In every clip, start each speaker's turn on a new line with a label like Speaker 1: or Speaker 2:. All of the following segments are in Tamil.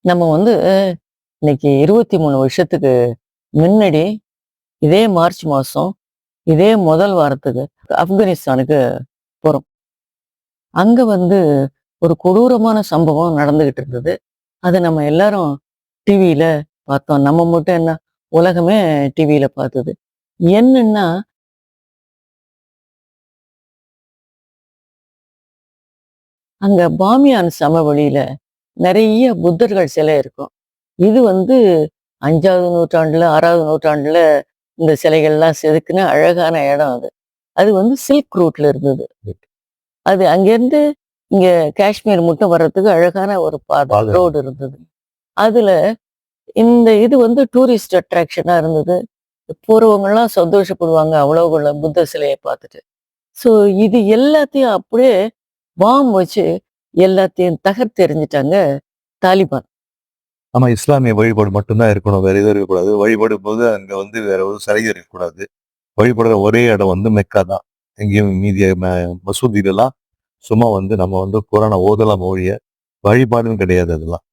Speaker 1: நம்ம வந்து இன்னைக்கு இருபத்தி மூணு வருஷத்துக்கு முன்னாடி இதே மார்ச் மாசம் இதே முதல் வாரத்துக்கு ஆப்கானிஸ்தானுக்கு போறோம். அங்க வந்து ஒரு கொடூரமான சம்பவம் நடந்துகிட்டு இருந்தது. அதை நம்ம எல்லாரும் டிவியில் பார்த்தோம். நம்ம மட்டும் என்ன உலகமே டிவியில பார்த்தது. என்னன்னா அங்க பாமியான் சமவெளியில நிறைய புத்தர்கள் சிலை இருக்கும். இது வந்து அஞ்சாவது நூற்றாண்டுல ஆறாவது நூற்றாண்டுல இந்த சிலைகள்லாம் செதுக்குன அழகான இடம் அது. அது வந்து சில்க் ரூட்ல இருந்தது. அது அங்கேருந்து இங்க காஷ்மீர் மட்டும் வர்றதுக்கு அழகான ஒரு பாதை. ரோடு இருந்தது. அதுல இந்த இது வந்து டூரிஸ்ட் அட்ராக்ஷனா இருந்தது. போறவங்கலாம் சந்தோஷப்படுவாங்க அவ்வளோ புத்த சிலையை பார்த்துட்டு. ஸோ இது எல்லாத்தையும் அப்படியே பாம் வச்சு எல்லாத்தையும் தகர்த்து எறிஞ்சிட்டாங்க தாலிபான்.
Speaker 2: ஆமா இஸ்லாமிய வழிபாடு மட்டும்தான் இருக்கணும். வேற எதுவும் இருக்கக்கூடாது. வழிபடும் போது அங்க வந்து வேற ஒரு சிலை இருக்கக்கூடாது. வழிபடுற ஒரே இடம் வந்து மெக்கா தான். எங்கேயும் மீதிய மசூதியிலலாம் சும்மா வந்து நம்ம வந்து குரானை ஓதலாம் மொழிய வழிபாடுன்னு கிடையாது அதெல்லாம்.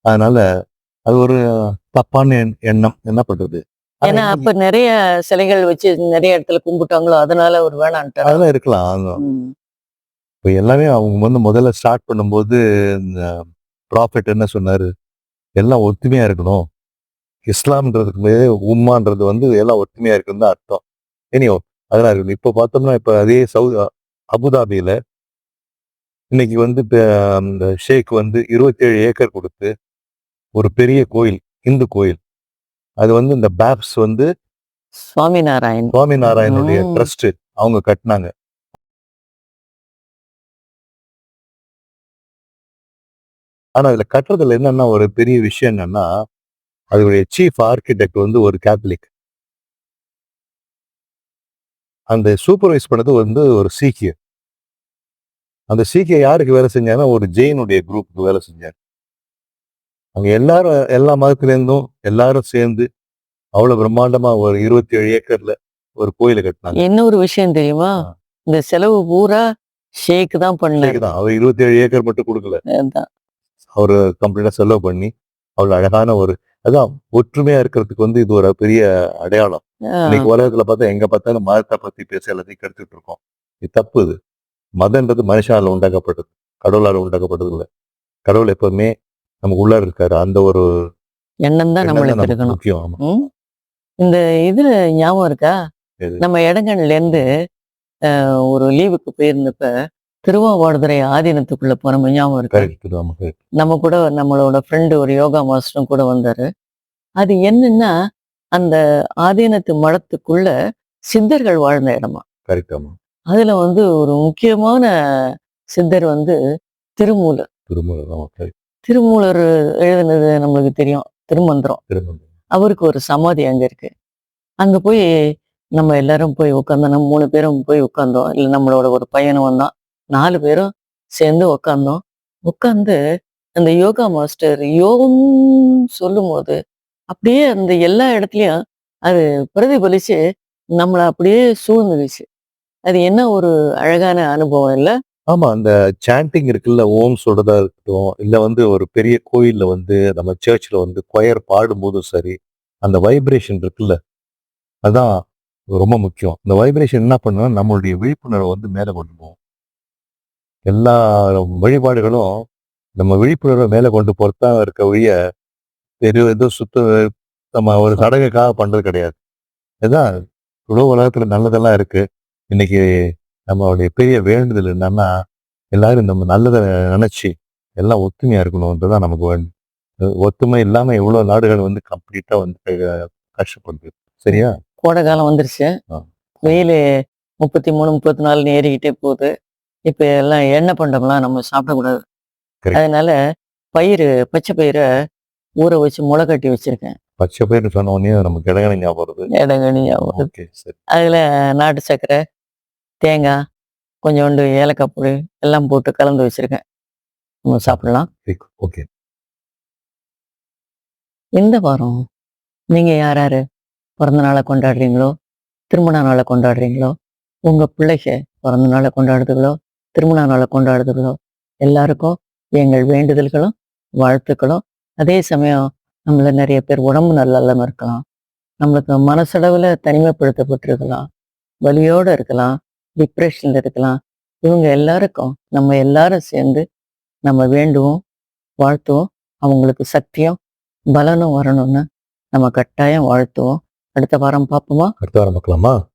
Speaker 2: அதனால அது ஒரு தப்பான எண்- எண்ணம். என்ன பண்றது?
Speaker 1: ஏன்னா அப்ப நிறைய சிலைகள் வச்சு நிறைய இடத்துல கும்பிட்டாங்களோ அதனால ஒரு வேணான்ட்டாரு
Speaker 2: அதெல்லாம் இருக்கலாம். இப்போ எல்லாமே அவங்க வந்து முதல்ல ஸ்டார்ட் பண்ணும்போது இந்த ப்ராஃபிட் என்ன சொன்னாரு? எல்லாம் ஒத்துமையா இருக்கணும். இஸ்லாம்ன்றதுக்கு மேலே உம்மான்றது வந்து எல்லாம் ஒத்துமையா இருக்குன்னு தான் அர்த்தம். இனியோ அதெல்லாம் இருக்கணும். இப்போ பார்த்தோம்னா இப்போ அதே சவுதி அபுதாபியில இன்னைக்கு வந்து இப்ப அந்த ஷேக் வந்து இருபத்தேழு ஏக்கர் கொடுத்து ஒரு பெரிய கோயில் இந்து கோயில். அது வந்து இந்த பேப்ஸ் வந்து
Speaker 1: சுவாமிநாராயண்
Speaker 2: சுவாமிநாராயணுடைய
Speaker 1: ம்.
Speaker 2: ட்ரஸ்ட் அவங்க கட்டினாங்க. ஆனா அதுல கட்டுறதுல என்னன்னா ஒரு பெரிய விஷயம் என்னன்னா அதோடைய சீஃப் ஆர்கிடெக்ட் வந்து ஒரு கேத்தலிக் அந்த சூப்பர்வைஸ் பண்ணது வந்து ஒரு சீக்கியர் அந்த சீக்கிய யாருக்கு வேலை செஞ்சாங்கன்னா ஒரு ஜெயினுடைய குரூப்புக்கு வேலை செஞ்சாங்க அங்க எல்லாரும் எல்லா மதத்துல இருந்தும் எல்லாரும் சேர்ந்து அவ்வளவு பிரம்மாண்டமா ஒரு இருபத்தி ஏழு ஏக்கர்ல ஒரு கோயிலை கட்டினாங்க.
Speaker 1: இன்னொரு விஷயம் தெரியுமா. இந்த செலவு பூரா ஷேக் தான் பண்ணாரு.
Speaker 2: தான். அவர் இருபத்தி ஏழு ஏக்கர் மட்டும் கொடுக்கல. அவரு கம்ப்ளீட்டா செலவு பண்ணி அவ்வளவு அழகான ஒரு அதான் ஒற்றுமையா இருக்கிறதுக்கு வந்து இது ஒரு பெரிய அடையாளம். இன்னைக்கு உலகத்துல பார்த்தா எங்க பார்த்தாலும் மதத்தை பத்தி பேச எல்லாத்தையும் கெடுத்துட்டு இருக்கோம். இது தப்பு இது. மதன்றது மனுஷனால உண்டாக்கப்பட்டது. கடவுளால உண்டாக்கப்பட்டது இல்ல. கடவுள் எப்பவுமே நமக்கு உள்ள இருக்காரு. அந்த ஒரு
Speaker 1: எண்ணம் தான் நம்மளுக்கு இருக்கணும்.
Speaker 2: முக்கியம்?
Speaker 1: இந்த இதுல ஞாபகம் இருக்கா? நம்ம இடங்கள்ல இருந்து ஒரு லீவுக்கு போயிருந்தப்ப திருவாவடுதுறை ஆதீனத்துக்குள்ள போனோம் ஞாபகம் இருக்கா. நம்ம கூட நம்மளோட ஃப்ரெண்டு ஒரு யோகா மாஸ்டரும் கூட வந்தாரு. அது என்னன்னா அந்த ஆதீனத்து மடத்துக்குள்ள சித்தர்கள் வாழ்ந்த இடமா. அதுல வந்து ஒரு முக்கியமான சித்தர் வந்து திருமூலர்.
Speaker 2: திருமூலர்
Speaker 1: எழுதுனது நம்மளுக்கு தெரியும் திருமந்திரம். அவருக்கு ஒரு சமாதி அங்க இருக்கு. அங்க போய் நம்ம எல்லாரும் போய் உட்காந்தோம் நம்ம மூணு பேரும் போய் உட்காந்தோம் இல்லை நம்மளோட ஒரு பையனும் வந்தான். நாலு பேரும் சேர்ந்து உக்காந்தோம். உட்காந்து அந்த யோகா மாஸ்டர் யோகம் சொல்லும்போது அப்படியே அந்த எல்லா இடத்துலயும் அது பிரதிபலிச்சு நம்மளை அப்படியே சூழ்ந்துருச்சு. அது என்ன ஒரு அழகான அனுபவம் இல்ல?
Speaker 2: ஆமா அந்த சாண்டிங் இருக்குல்ல ஓம் சொல்றதா இருக்கட்டும் இல்ல வந்து ஒரு பெரிய கோயில்ல வந்து நம்ம சர்ச்ல வந்து கொயர் பாடும்போதும் சரி அந்த வைப்ரேஷன் இருக்குல்ல அதான் ரொம்ப முக்கியம். இந்த வைப்ரேஷன் என்ன பண்ணுன்னா நம்மளுடைய விழிப்புணர்வை வந்து மேலே கொண்டு போகும். எல்லா வழிபாடுகளும் நம்ம விழிப்புணர்வை மேல கொண்டு போறதுதான் இருக்க ஒழிய பெரிய ஏதோ சுத்த நம்ம ஒரு சடங்குக்காக பண்றது கிடையாது. இதுதான் இவ்வளோ உலகத்துல நல்லதெல்லாம் இருக்கு. இன்னைக்கு நம்மளுடைய பெரிய வேண்டுதல் என்னன்னா எல்லாரும் நம்ம நல்லதை நினைச்சு எல்லாம் ஒத்துமையா இருக்கணும்ன்றதான் நமக்கு வேண்டும் ஒத்துமை இல்லாம எவ்வளவு நாடுகள் வந்து கம்ப்ளீட்டா வந்து கஷ்டப்படுது. சரியா?
Speaker 1: கோடை காலம் வந்துருச்சு. வெயில் முப்பத்தி மூணு முப்பத்தி நாலு ஏறிக்கிட்டே போகுது. இப்ப எல்லாம் எண்ணெய் பண்டம்லாம் நம்ம சாப்பிடக்கூடாது. அதனால பயிறு பச்சை பயிரை ஊற வச்சு முளை கட்டி வச்சிருக்கேன்.
Speaker 2: பச்சை பேர் சொன்ன உடனே நமக்கு இடங்கணி ஞாபகம் வருது.
Speaker 1: இடங்கனி ஞாபகம். அதுல நாட்டு சர்க்கரை தேங்காய் கொஞ்சோண்டு ஏலக்காய் பொடி எல்லாம் போட்டு கலந்து வச்சிருக்கேன். நம்ம சாப்பிடலாம்.
Speaker 2: ஓகே.
Speaker 1: இந்த வாரம் நீங்க யார் யாரு? பிறந்த நாளை கொண்டாடுறீங்களோ? திருமண நாளை கொண்டாடுறீங்களோ? உங்க பிள்ளைக பிறந்த நாளை கொண்டாடுறதுகளோ திருமண நாளை கொண்டாடுறதுகளோ எல்லாருக்கும் எங்கள் வேண்டுதல்களும் வாழ்த்துக்களும். அதே சமயம் நம்மள நிறைய பேர் உடம்பு நல்லா இல்லாம இருக்கலாம். நம்மளுக்கு மனசளவில் தனிமைப்படுத்தப்பட்டிருக்கலாம். வலியோடு இருக்கலாம் டிப்ரெஷனில் இருக்கலாம். இவங்க எல்லாருக்கும் நம்ம எல்லாரும் சேர்ந்து நம்ம வேண்டுவோம் வாழ்த்துவோம். அவங்களுக்கு சக்தியும் பலனும் வரணும்னு நம்ம கட்டாயம் வாழ்த்துவோம். அடுத்த வாரம் பார்ப்போமா?
Speaker 2: அடுத்த வாரம் பார்க்கலாமா?